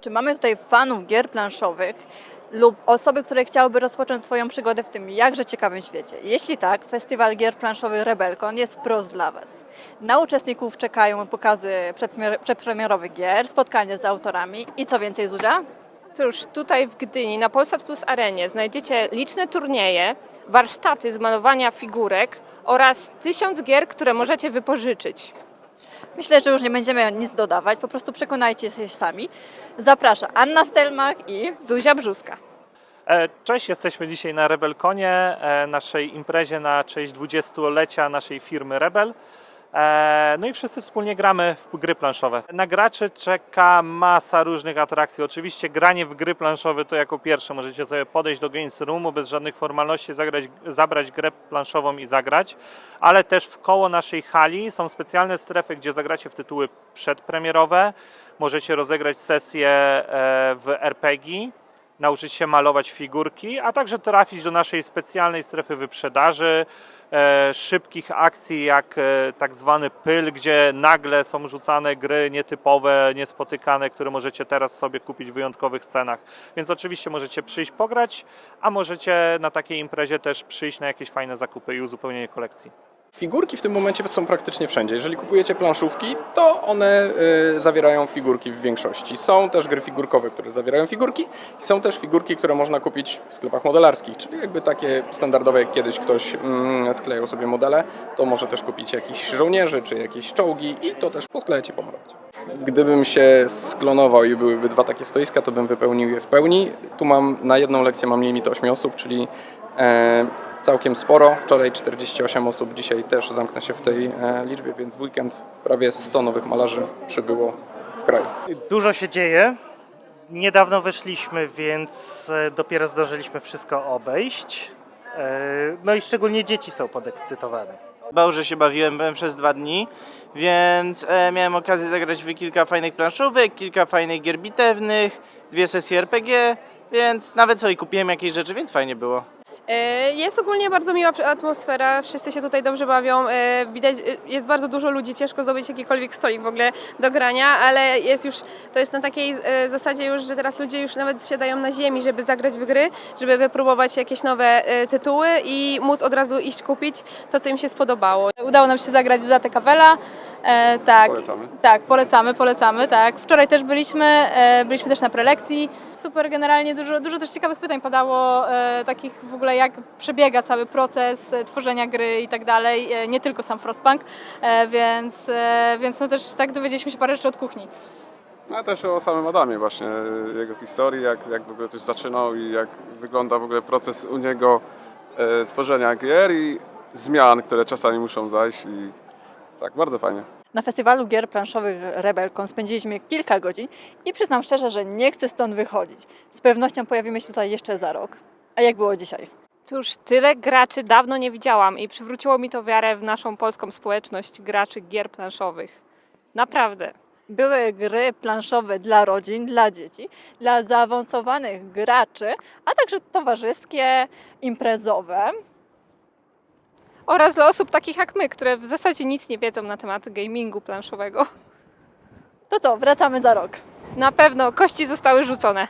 Czy mamy tutaj fanów gier planszowych lub osoby, które chciałyby rozpocząć swoją przygodę w tym jakże ciekawym świecie? Jeśli tak, Festiwal Gier Planszowych Rebelkon jest wprost dla Was. Na uczestników czekają pokazy przedpremierowych gier, spotkania z autorami i co więcej, Zuzia? Cóż, tutaj w Gdyni na Polsat Plus Arenie znajdziecie liczne turnieje, warsztaty z malowania figurek oraz tysiąc gier, które możecie wypożyczyć. Myślę, że już nie będziemy nic dodawać, po prostu przekonajcie się sami. Zapraszam Anna Stelmach i Zuzia Brzuska. E, Cześć, jesteśmy dzisiaj na Rebelkonie, e, naszej imprezie na cześć 20-lecia naszej firmy Rebel. E, No i wszyscy wspólnie gramy w gry planszowe. Na graczy czeka masa różnych atrakcji. Oczywiście granie w gry planszowe to jako pierwsze. Możecie sobie podejść do Games Roomu bez żadnych formalności, zagrać, zabrać grę planszową i zagrać. Ale też w koło naszej hali są specjalne strefy, gdzie zagracie w tytuły przedpremierowe. Możecie rozegrać sesję e, w RPG nauczyć się malować figurki, a także trafić do naszej specjalnej strefy wyprzedaży, e, szybkich akcji jak e, tak zwany pyl, gdzie nagle są rzucane gry nietypowe, niespotykane, które możecie teraz sobie kupić w wyjątkowych cenach. Więc oczywiście możecie przyjść pograć, a możecie na takiej imprezie też przyjść na jakieś fajne zakupy i uzupełnienie kolekcji. Figurki w tym momencie są praktycznie wszędzie. Jeżeli kupujecie planszówki, to one y, zawierają figurki w większości. Są też gry figurkowe, które zawierają figurki są też figurki, które można kupić w sklepach modelarskich, czyli jakby takie standardowe, jak kiedyś ktoś mm, sklejał sobie modele, to może też kupić jakichś żołnierzy czy jakieś czołgi i to też posklejać i pomalować. Gdybym się sklonował i byłyby dwa takie stoiska, to bym wypełnił je w pełni. Tu mam na jedną lekcję mam limit 8 osób, czyli e, całkiem sporo. Wczoraj 48 osób, dzisiaj też zamknę się w tej e, liczbie, więc w weekend prawie 100 nowych malarzy przybyło w kraju. Dużo się dzieje. Niedawno wyszliśmy, więc e, dopiero zdążyliśmy wszystko obejść. E, No i szczególnie dzieci są podekscytowane. Dobrze się bawiłem, byłem przez dwa dni, więc e, miałem okazję zagrać w kilka fajnych planszówek, kilka fajnych gier bitewnych, dwie sesje RPG, więc nawet sobie kupiłem jakieś rzeczy, więc fajnie było. E, Jest ogólnie bardzo miła atmosfera, wszyscy się tutaj dobrze bawią. e, Widać, e, jest bardzo dużo ludzi, ciężko zdobyć jakikolwiek stolik w ogóle do grania, ale jest już, to jest na takiej zasadzie już, że teraz ludzie już nawet siadają na ziemi, żeby zagrać w gry, żeby wypróbować jakieś nowe tytuły i móc od razu iść kupić to, co im się spodobało. Udało nam się zagrać w Datę Kawela. E, tak, Polecamy. tak, polecamy, polecamy, tak. Wczoraj też byliśmy, e, byliśmy też na prelekcji. Super, generalnie dużo, dużo też ciekawych pytań padało, e, takich w ogóle jak przebiega cały proces e, tworzenia gry i tak dalej, e, nie tylko sam Frostpunk, e, więc, więc no też tak dowiedzieliśmy się parę rzeczy od kuchni. No a też o samym Adamie właśnie, jego historii, jak, jak w ogóle też zaczynał i jak wygląda w ogóle proces u niego e, tworzenia gier i zmian, które czasami muszą zajść i tak, bardzo fajnie. Na festiwalu gier planszowych Rebelkon spędziliśmy kilka godzin i przyznam szczerze, że nie chcę stąd wychodzić. Z pewnością pojawimy się tutaj jeszcze za rok. A jak było dzisiaj? Cóż, tyle graczy dawno nie widziałam i przywróciło mi to wiarę w naszą polską społeczność graczy gier planszowych. Naprawdę. Były gry planszowe dla rodzin, dla dzieci, dla zaawansowanych graczy, a także towarzyskie, imprezowe. Oraz dla osób takich jak my, które w zasadzie nic nie wiedzą na temat gamingu planszowego. To co, wracamy za rok. Na pewno kości zostały rzucone.